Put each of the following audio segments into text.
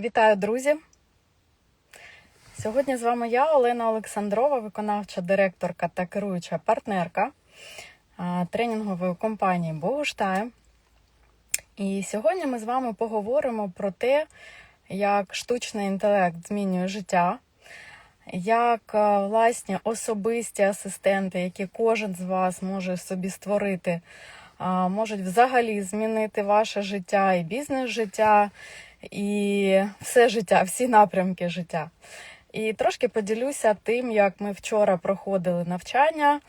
Вітаю, друзі! Сьогодні з вами я, Олена Олександрова, виконавча директорка та керуюча партнерка тренінгової компанії Богуштайм. І сьогодні ми з вами поговоримо про те, як штучний інтелект змінює життя, як власні особисті асистенти, які кожен з вас може собі створити, можуть взагалі змінити ваше життя і бізнес життя і все життя, всі напрямки життя. І трошки поділюся тим, як ми вчора проходили навчання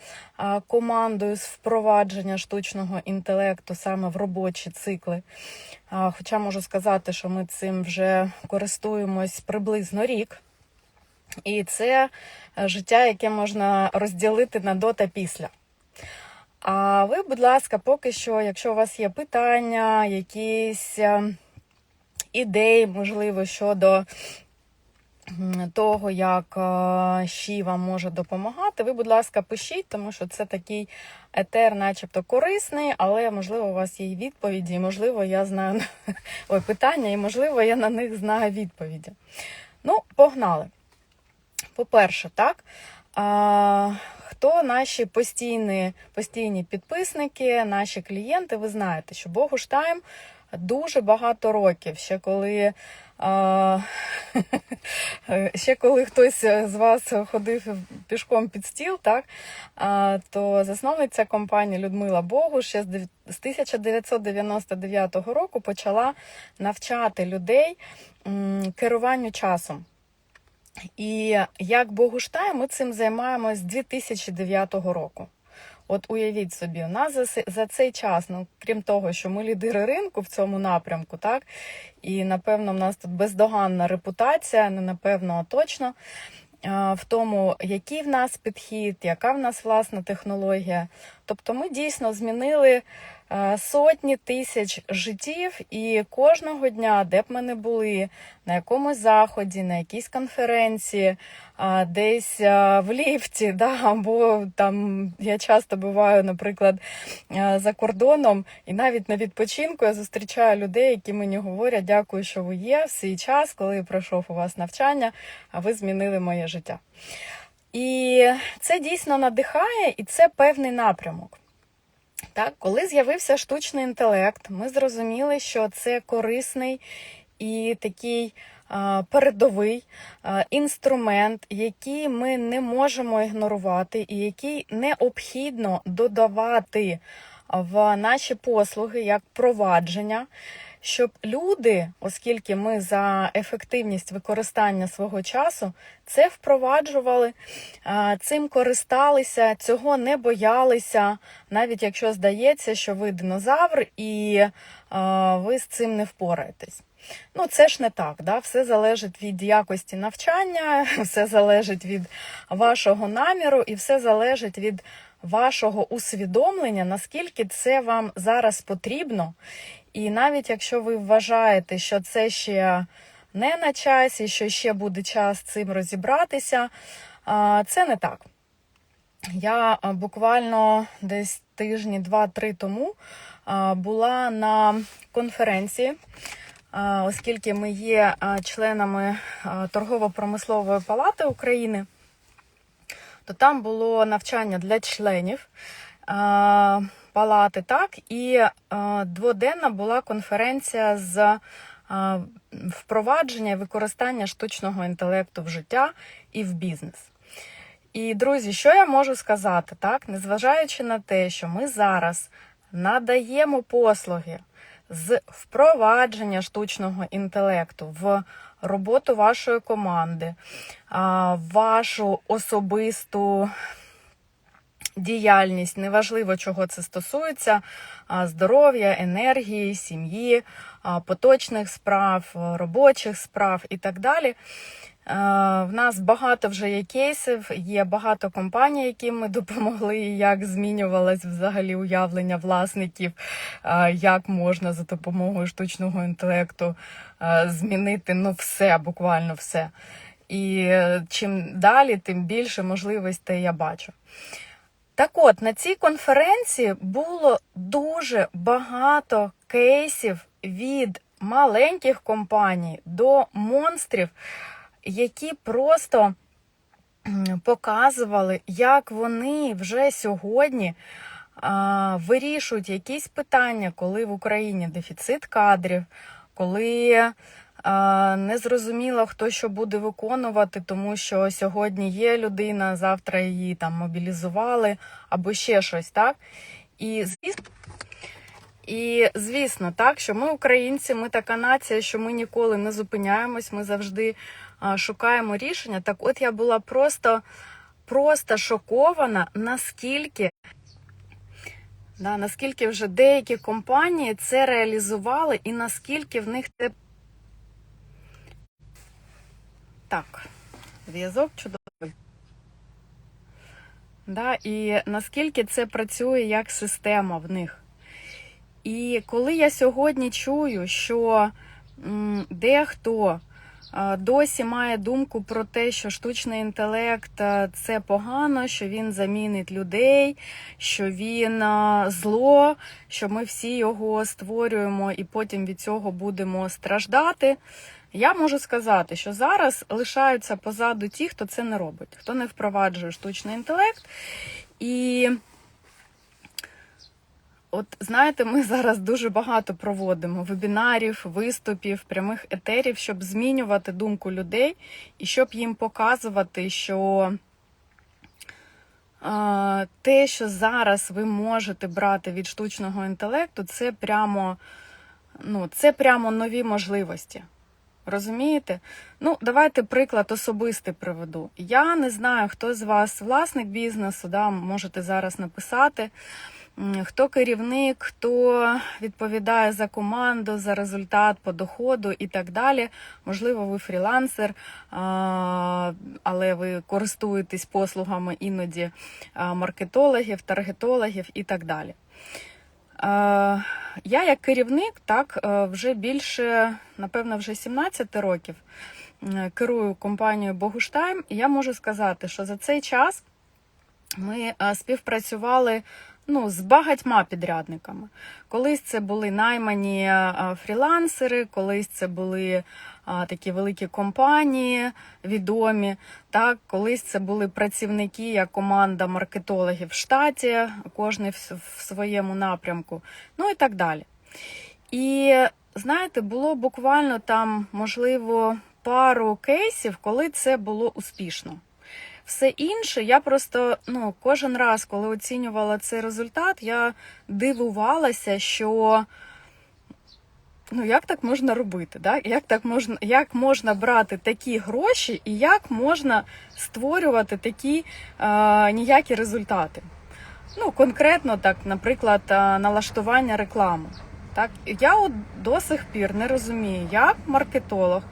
командою з впровадження штучного інтелекту саме в робочі цикли. Хоча можу сказати, що ми цим вже користуємось приблизно рік. І це е, життя, яке можна розділити на до та після. А ви, будь ласка, поки що, якщо у вас є питання, якісь е, ідей, можливо, щодо того, як е, щі вам може допомагати, ви, будь ласка, пишіть, тому що це такий етер, начебто корисний, але можливо у вас є відповіді, і можливо, я знаю ой, питання, і можливо, я на них знаю відповіді. Ну, погнали. По-перше, так. А, хто наші постійні, постійні підписники, наші клієнти, ви знаєте, що Богуштайм дуже багато років, ще коли. Ще коли хтось з вас ходив пішком під стіл, так, то засновниця компанії Людмила Богу ще з 1999 року почала навчати людей керуванню часом. І як Богуштай, ми цим займаємось з 2009 року. От уявіть собі, у нас за, цей час, ну крім того, що ми лідери ринку в цьому напрямку, так і напевно, в нас тут бездоганна репутація, не напевно, а точно. В тому, який в нас підхід, яка в нас власна технологія. Тобто ми дійсно змінили сотні тисяч життів, і кожного дня, де б ми не були, на якомусь заході, на якійсь конференції, десь в ліфті, да, або там я часто буваю, наприклад, за кордоном, і навіть на відпочинку я зустрічаю людей, які мені говорять, дякую, що ви є в свій час, коли пройшов у вас навчання, а ви змінили моє життя. І це дійсно надихає, і це певний напрямок. Так, коли з'явився штучний інтелект, ми зрозуміли, що це корисний і такий передовий інструмент, який ми не можемо ігнорувати, і який необхідно додавати в наші послуги як провадження. Щоб люди, оскільки ми за ефективність використання свого часу, це впроваджували, цим користалися, цього не боялися, навіть якщо здається, що ви динозавр і ви з цим не впораєтесь. Ну, це ж не так, да? все залежить від якості навчання, все залежить від вашого наміру і все залежить від вашого усвідомлення, наскільки це вам зараз потрібно. І навіть якщо ви вважаєте, що це ще не на часі, що ще буде час цим розібратися, це не так. Я буквально десь тижні два-три тому була на конференції, оскільки ми є членами торгово-промислової палати України, то там було навчання для членів палати, так, і а, дводенна була конференція з а, впровадження і використання штучного інтелекту в життя і в бізнес. І, друзі, що я можу сказати, так, незважаючи на те, що ми зараз надаємо послуги з впровадження штучного інтелекту в роботу вашої команди, вашу особисту діяльність, неважливо, чого це стосується: здоров'я, енергії, сім'ї, поточних справ, робочих справ і так далі. В нас багато вже є кейсів, є багато компаній, яким ми допомогли, як змінювалось взагалі уявлення власників, як можна за допомогою штучного інтелекту змінити ну все, буквально все. І е, чим далі, тим більше можливостей я бачу. Так от, на цій конференції було дуже багато кейсів від маленьких компаній до монстрів, які просто показували, як вони вже сьогодні а, вирішують якісь питання, коли в Україні дефіцит кадрів, коли не зрозуміло, хто що буде виконувати, тому що сьогодні є людина, завтра її там мобілізували або ще щось, так? І звісно. І звісно, так, що ми українці, ми така нація, що ми ніколи не зупиняємось, ми завжди шукаємо рішення. Так, от я була просто, просто шокована, наскільки, да, наскільки вже деякі компанії це реалізували, і наскільки в них це так, зв'язок чудовий. Да, і наскільки це працює як система в них. І коли я сьогодні чую, що м, дехто досі має думку про те, що штучний інтелект це погано, що він замінить людей, що він зло, що ми всі його створюємо і потім від цього будемо страждати. Я можу сказати, що зараз лишаються позаду ті, хто це не робить, хто не впроваджує штучний інтелект. І От знаєте, ми зараз дуже багато проводимо вебінарів, виступів, прямих етерів, щоб змінювати думку людей і щоб їм показувати, що е, те, що зараз ви можете брати від штучного інтелекту, це прямо, ну, це прямо нові можливості. Розумієте? Ну, давайте приклад особистий приведу. Я не знаю, хто з вас власник бізнесу, да, можете зараз написати. Хто керівник, хто відповідає за команду, за результат по доходу і так далі. Можливо, ви фрілансер, але ви користуєтесь послугами іноді маркетологів, таргетологів і так далі. Я як керівник, так е, вже більше, напевно, вже 17 років керую компанією Богуштайм, і я можу сказати, що за цей час ми е, співпрацювали ну, з багатьма підрядниками. Колись це були наймані е, фрілансери, колись це були а, такі великі компанії відомі. Так, колись це були працівники, як команда маркетологів в штаті, кожен в своєму напрямку, ну і так далі. І знаєте, було буквально там, можливо, пару кейсів, коли це було успішно. Все інше, я просто ну, кожен раз, коли оцінювала цей результат, я дивувалася, що ну, як так можна робити? Да? Як так можна, як можна брати такі гроші і як можна створювати такі е, ніякі результати? Ну, конкретно, так, наприклад, налаштування реклами. Так, я от до сих пір не розумію, як маркетолог,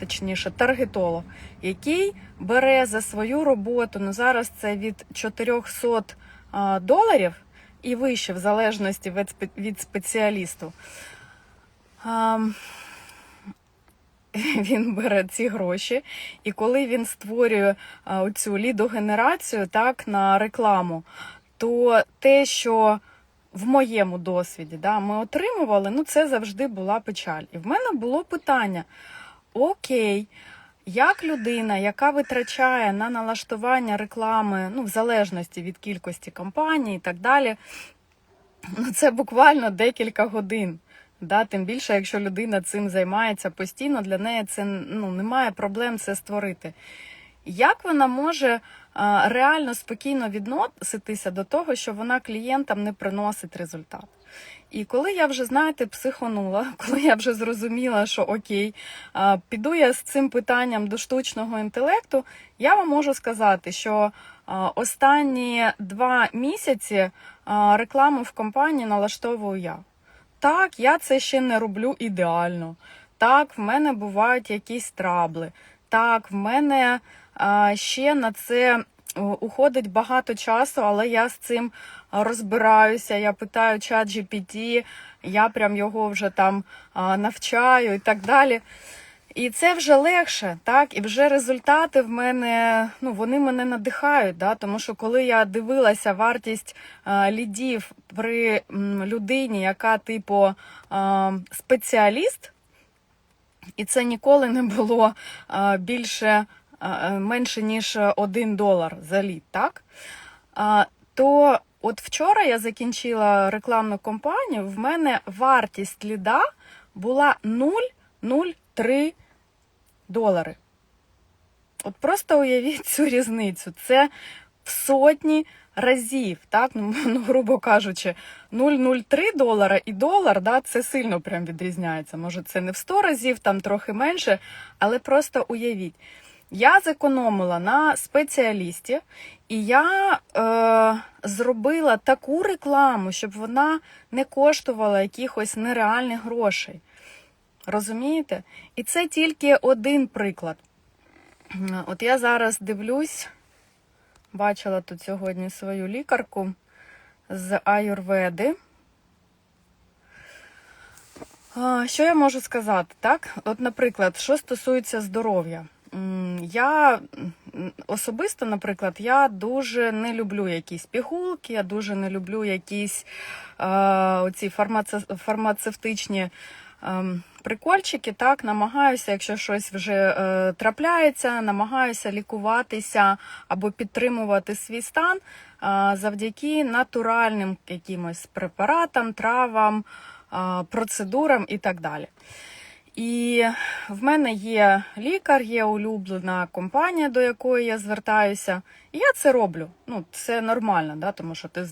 точніше, таргетолог, який бере за свою роботу, ну зараз це від 400 доларів і вище, в залежності від, спеціалісту. Він бере ці гроші, і коли він створює а, оцю лідогенерацію так, на рекламу, то те, що в моєму досвіді да, ми отримували, ну це завжди була печаль. І в мене було питання: окей, як людина, яка витрачає на налаштування реклами, ну, в залежності від кількості компаній і так далі, ну це буквально декілька годин. Да, тим більше, якщо людина цим займається постійно, для неї це ну, немає проблем це створити. Як вона може а, реально спокійно відноситися до того, що вона клієнтам не приносить результат? І коли я вже, знаєте, психонула, коли я вже зрозуміла, що окей, піду я з цим питанням до штучного інтелекту, я вам можу сказати, що останні два місяці рекламу в компанії налаштовую я. Так, я це ще не роблю ідеально. Так, в мене бувають якісь трабли. Так, в мене ще на це уходить багато часу, але я з цим розбираюся. Я питаю чат GPT, я прям його вже там навчаю і так далі. І це вже легше, так, і вже результати в мене, ну вони мене надихають, да, тому що коли я дивилася вартість а, лідів при м, людині, яка типу а, спеціаліст, і це ніколи не було а, більше а, менше ніж 1 долар за лід, так? А, то от вчора я закінчила рекламну кампанію, в мене вартість ліда була 0,03 долари. От просто уявіть цю різницю. Це в сотні разів, так, ну, ну грубо кажучи, 0,03 долара і долар, да, це сильно прям відрізняється. Може, це не в 100 разів, там трохи менше, але просто уявіть. Я зекономила на спеціалісті, і я е, зробила таку рекламу, щоб вона не коштувала якихось нереальних грошей. Розумієте? І це тільки один приклад. От я зараз дивлюсь, бачила тут сьогодні свою лікарку з Аюрведи. Що я можу сказати? Так? От, наприклад, що стосується здоров'я. Я особисто, наприклад, я дуже не люблю якісь пігулки, я дуже не люблю якісь е, оці фармаце, фармацевтичні е, прикольчики. Так, намагаюся, якщо щось вже е, трапляється, намагаюся лікуватися або підтримувати свій стан е, завдяки натуральним якимось препаратам, травам, е, процедурам і так далі. І в мене є лікар, є улюблена компанія, до якої я звертаюся. І я це роблю. Ну, це нормально, да? тому що ти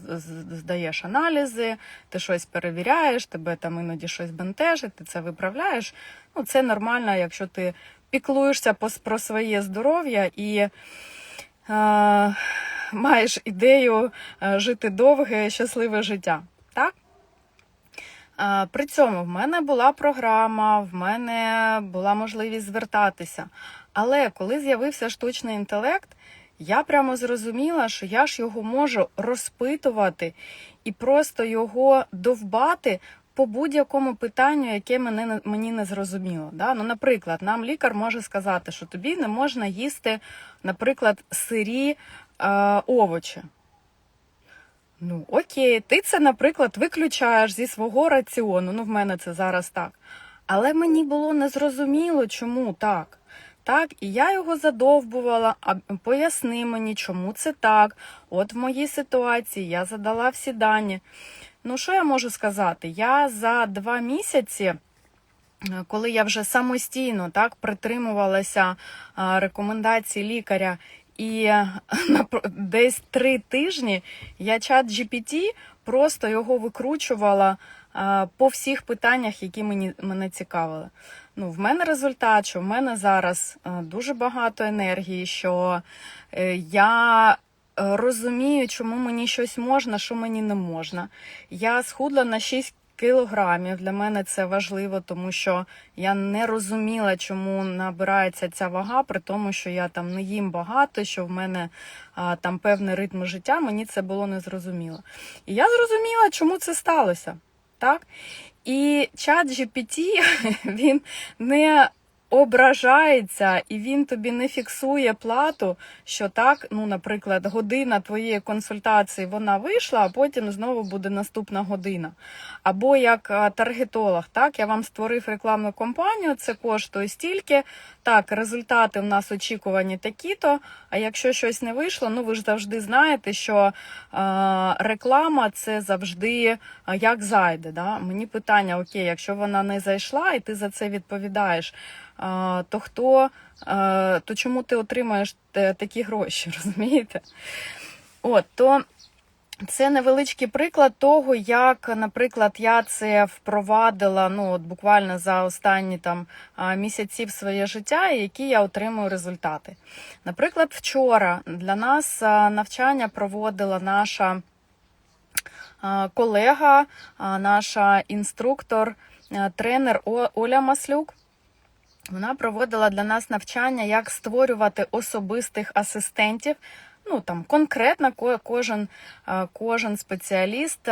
здаєш аналізи, ти щось перевіряєш, тебе там іноді щось бентежить, ти це виправляєш. Ну, це нормально, якщо ти піклуєшся про своє здоров'я і е, маєш ідею е, жити довге, щасливе життя. При цьому в мене була програма, в мене була можливість звертатися. Але коли з'явився штучний інтелект, я прямо зрозуміла, що я ж його можу розпитувати і просто його довбати по будь-якому питанню, яке мене, мені не зрозуміло. Да? Ну, Наприклад, нам лікар може сказати, що тобі не можна їсти, наприклад, сирі е, овочі. Ну, окей, ти це, наприклад, виключаєш зі свого раціону. Ну, в мене це зараз так. Але мені було незрозуміло, чому так. Так, і я його задовбувала, а поясни мені, чому це так. От в моїй ситуації я задала всі дані. Ну, що я можу сказати? Я за два місяці, е, коли я вже самостійно так притримувалася рекомендацій лікаря і десь три тижні я чат GPT просто його викручувала по всіх питаннях, які мені мене цікавили. Ну, В мене результат, що в мене зараз дуже багато енергії, що е, я е, розумію, чому мені щось можна, що мені не можна. Я схудла на 6 кілограмів. Для мене це важливо, тому що я не розуміла, чому набирається ця вага, при тому, що я там не їм багато, що в мене а, там певний ритм життя, мені це було незрозуміло. І я зрозуміла, чому це сталося. Так? І чат GPT, він не ображається і він тобі не фіксує плату, що так, ну, наприклад, година твоєї консультації вона вийшла, а потім знову буде наступна година. Або як таргетолог, так, я вам створив рекламну кампанію, це коштує стільки. Так, результати в нас очікувані такі-то. А якщо щось не вийшло, ну ви ж завжди знаєте, що е, реклама це завжди як зайде. Да? Мені питання: окей, якщо вона не зайшла, і ти за це відповідаєш то хто, то чому ти отримаєш такі гроші, розумієте? От, то це невеличкий приклад того, як, наприклад, я це впровадила ну, от буквально за останні там місяці в своє життя, і які я отримую результати. Наприклад, вчора для нас навчання проводила наша колега, наша інструктор, тренер Оля Маслюк. Вона проводила для нас навчання, як створювати особистих асистентів. Ну там конкретно кожен кожен спеціаліст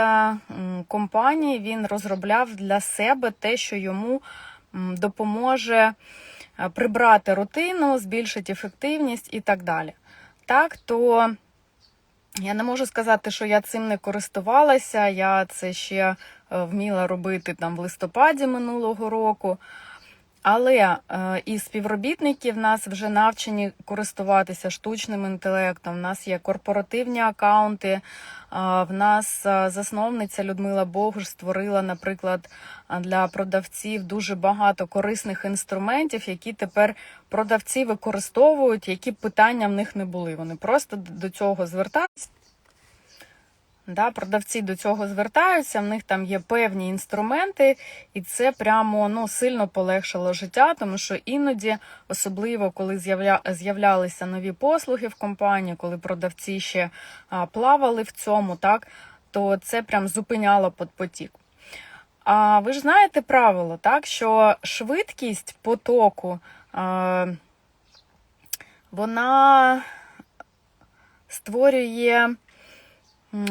компанії він розробляв для себе те, що йому допоможе прибрати рутину, збільшити ефективність і так далі. Так, то я не можу сказати, що я цим не користувалася. Я це ще е, вміла робити там в листопаді минулого року. Але е, і співробітники в нас вже навчені користуватися штучним інтелектом. В нас є корпоративні акаунти. е, В нас е, засновниця Людмила Богуш створила, наприклад, е, для продавців дуже багато корисних інструментів, які тепер продавці використовують, які питання в них не були. Вони просто до цього звертаються. Да, продавці до цього звертаються, в них там є певні інструменти, і це прямо ну, сильно полегшило життя, тому що іноді, особливо коли з'явля... з'являлися нові послуги в компанії, коли продавці ще а, плавали в цьому, так, то це прям зупиняло потік. А ви ж знаєте правило, так, що швидкість потоку, а, вона створює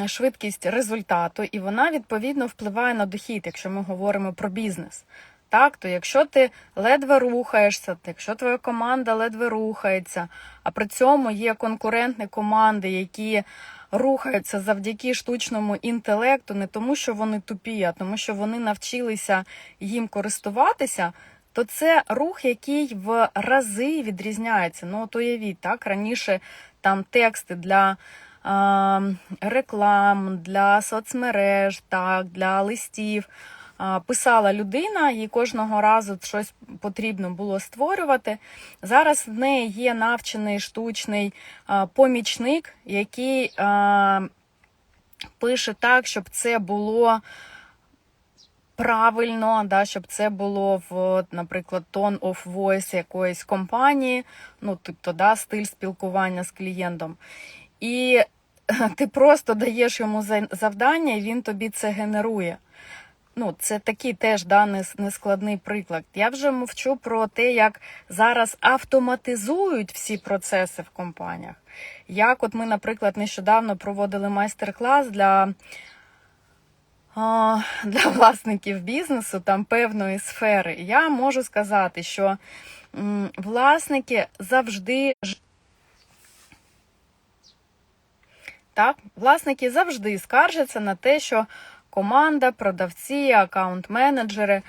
швидкість результату, і вона відповідно впливає на дохід, якщо ми говоримо про бізнес. Так, то якщо ти ледве рухаєшся, якщо твоя команда ледве рухається, а при цьому є конкурентні команди, які рухаються завдяки штучному інтелекту, не тому, що вони тупі, а тому, що вони навчилися їм користуватися, то це рух, який в рази відрізняється. Ну, от уявіть, так, раніше там тексти для реклам, для соцмереж, так, для листів. Писала людина, їй кожного разу щось потрібно було створювати. Зараз в неї є навчений штучний помічник, який пише так, щоб це було правильно, да, щоб це було в, наприклад, tone of voice якоїсь компанії, ну, тобто, да, стиль спілкування з клієнтом. І ти просто даєш йому завдання, і він тобі це генерує. Ну, це такий теж да, нескладний приклад. Я вже мовчу про те, як зараз автоматизують всі процеси в компаніях. Як от ми, наприклад, нещодавно проводили майстер-клас для, для власників бізнесу там певної сфери. Я можу сказати, що власники завжди ж- так, власники завжди скаржаться на те, що команда, продавці, аккаунт-менеджери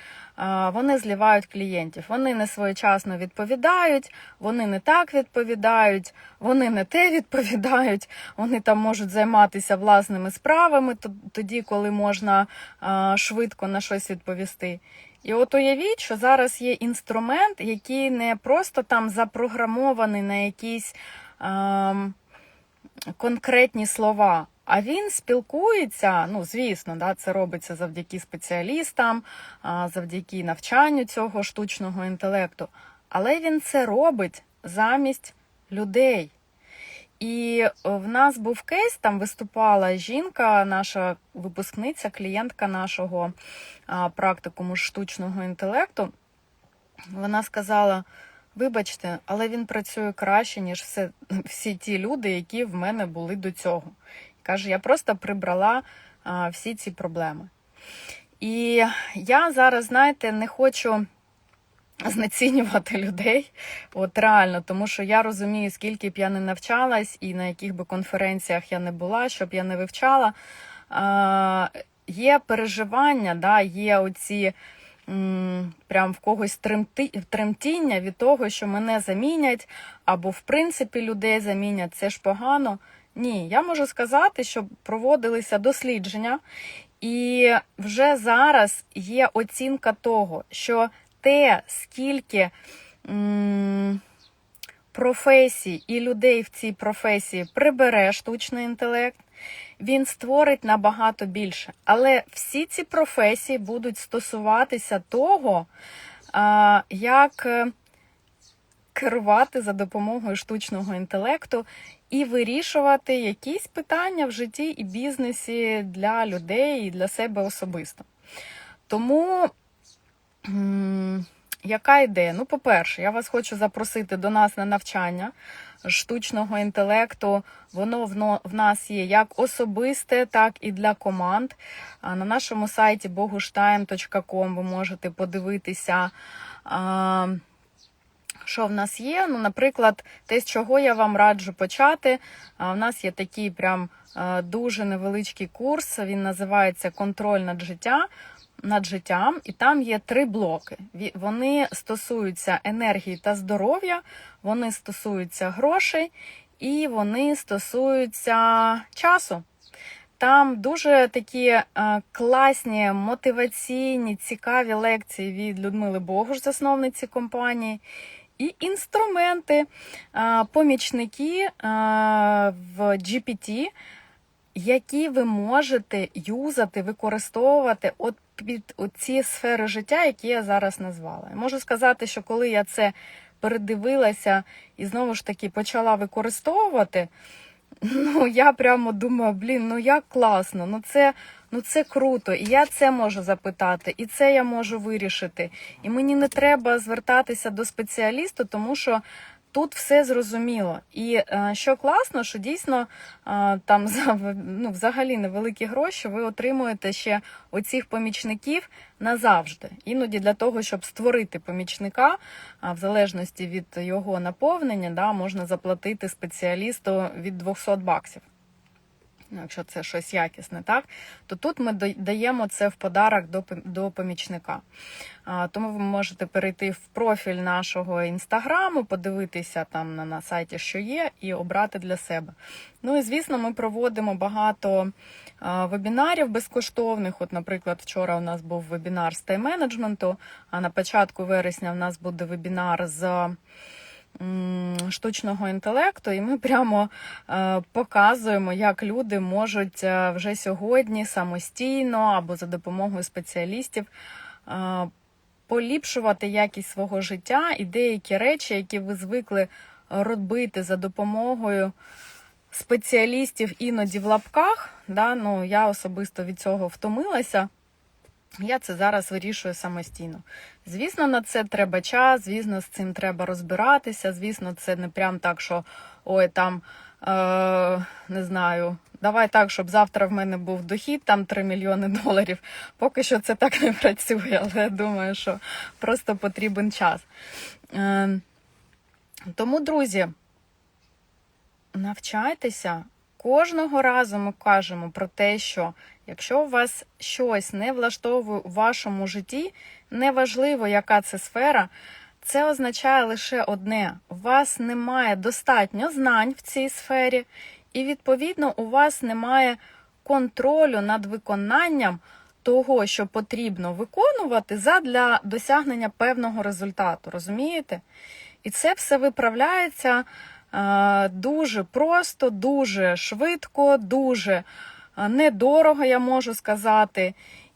вони злівають клієнтів. Вони не своєчасно відповідають, вони не так відповідають, вони не те відповідають. Вони там можуть займатися власними справами тоді, коли можна швидко на щось відповісти. І от уявіть, що зараз є інструмент, який не просто там запрограмований на якісь. ем, конкретні слова. А він спілкується, ну звісно, да, це робиться завдяки спеціалістам, завдяки навчанню цього штучного інтелекту. Але він це робить замість людей. І е, в нас був кейс, там виступала жінка, наша випускниця, клієнтка нашого практикуму штучного інтелекту. Вона сказала: вибачте, але він працює краще, ніж все, всі ті люди, які в мене були до цього. Каже, я просто прибрала а, всі ці проблеми. І я зараз, знаєте, не хочу знецінювати людей, от реально, тому що я розумію, скільки б я не навчалась і на яких би конференціях я не була, щоб я не вивчала. А, є переживання, да, є оці прям в когось тремтіння від того, що мене замінять, або в принципі людей замінять, це ж погано. Ні, я можу сказати, що проводилися дослідження, і вже зараз є оцінка того, що те, скільки професій і людей в цій професії прибере штучний інтелект, він створить набагато більше. Але всі ці професії будуть стосуватися того, як е, керувати за допомогою штучного інтелекту і вирішувати якісь питання в житті і бізнесі для людей і для себе особисто. Тому. Яка ідея? Ну, по-перше, я вас хочу запросити до нас на навчання штучного інтелекту. Воно в нас є як особисте, так і для команд. На нашому сайті boguштime.com ви можете подивитися. що в нас є? Ну, наприклад, те, з чого я вам раджу почати. У нас є такий прям дуже невеличкий курс. Він називається Контроль над життя. Над життям, і там є три блоки. Вони стосуються енергії та здоров'я, вони стосуються грошей і вони стосуються часу. Там дуже такі е, класні, мотиваційні, цікаві лекції від Людмили Богуш, засновниці компанії, і інструменти, е, помічники е, в GPT, які ви можете юзати, використовувати от під ці сфери життя, які я зараз назвала. І Можу сказати, що коли я це передивилася і знову ж таки почала використовувати, ну я прямо думаю, блін, ну як класно, ну це, ну це круто, і я це можу запитати, і це я можу вирішити. І мені не треба звертатися до спеціаліста, тому що тут все зрозуміло. І е, що класно, що дійсно е, там за ну, взагалі невеликі гроші ви отримуєте ще оцих помічників назавжди. Іноді для того, щоб створити помічника, в залежності від його наповнення, да, можна заплатити спеціалісту від 200 баксів. Ну, якщо це щось якісне, так то тут ми даємо це в подарок до, помічника. Тому ви можете перейти в профіль нашого інстаграму, подивитися там на, на сайті, що є, і обрати для себе. Ну і звісно, ми проводимо багато вебінарів безкоштовних. От, наприклад, вчора у нас був вебінар з тайм-менеджменту, а на початку вересня в нас буде вебінар з штучного інтелекту, і ми прямо е, показуємо, як люди можуть е, вже сьогодні самостійно або за допомогою спеціалістів е, поліпшувати якість свого життя і деякі речі, які ви звикли робити за допомогою спеціалістів іноді в лапках. Да, ну, я особисто від цього втомилася. Я це зараз вирішую самостійно. Звісно, на це треба час, звісно, з цим треба розбиратися. Звісно, це не прям так, що ой, там е, не знаю, давай так, щоб завтра в мене був дохід, там 3 мільйони доларів. Поки що це так не працює, але я думаю, що просто потрібен час. Е, тому, друзі, навчайтеся. Кожного разу ми кажемо про те, що якщо у вас щось не влаштовує у вашому житті, неважливо, яка це сфера, це означає лише одне: у вас немає достатньо знань в цій сфері, і, відповідно, у вас немає контролю над виконанням того, що потрібно виконувати задля досягнення певного результату. Розумієте? І це все виправляється дуже просто, дуже швидко, дуже недорого, я можу сказати.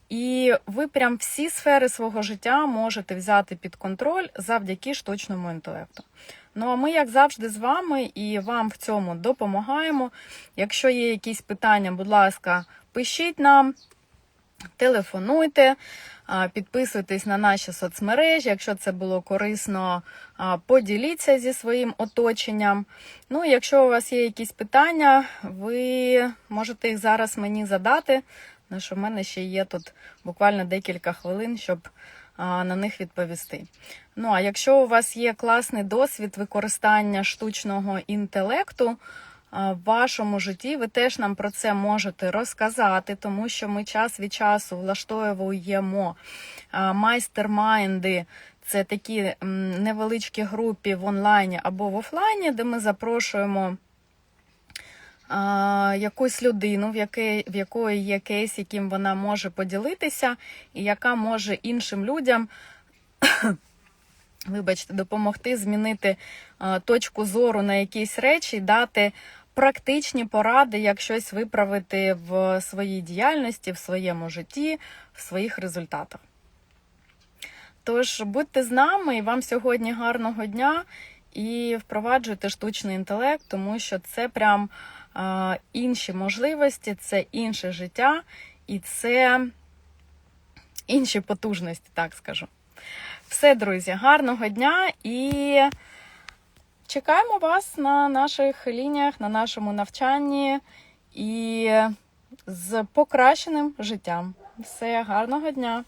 І ви прям всі сфери свого життя можете взяти під контроль завдяки штучному інтелекту. Ну а ми, як завжди, з вами і вам в цьому допомагаємо. Якщо є якісь питання, будь ласка, пишіть нам, телефонуйте, підписуйтесь на наші соцмережі. Якщо це було корисно, поділіться зі своїм оточенням. Ну, якщо у вас є якісь питання, ви можете їх зараз мені задати. тому що в мене ще є тут буквально декілька хвилин, щоб на них відповісти. Ну а якщо у вас є класний досвід використання штучного інтелекту в вашому житті, ви теж нам про це можете розказати, тому що ми час від часу влаштовуємо майстер-майнди. Це такі невеличкі групи в онлайні або в офлайні, де ми запрошуємо а, якусь людину, в, якої, в якої є кейс, яким вона може поділитися, і яка може іншим людям. Вибачте, допомогти змінити а, точку зору на якісь речі, дати практичні поради, як щось виправити в своїй діяльності, в своєму житті, в своїх результатах. Тож будьте з нами і вам сьогодні гарного дня і впроваджуйте штучний інтелект, тому що це прям а, інші можливості, це інше життя і це інші потужності, так скажу. Все, друзі, гарного дня і чекаємо вас на наших лініях, на нашому навчанні і з покращеним життям. Все, гарного дня!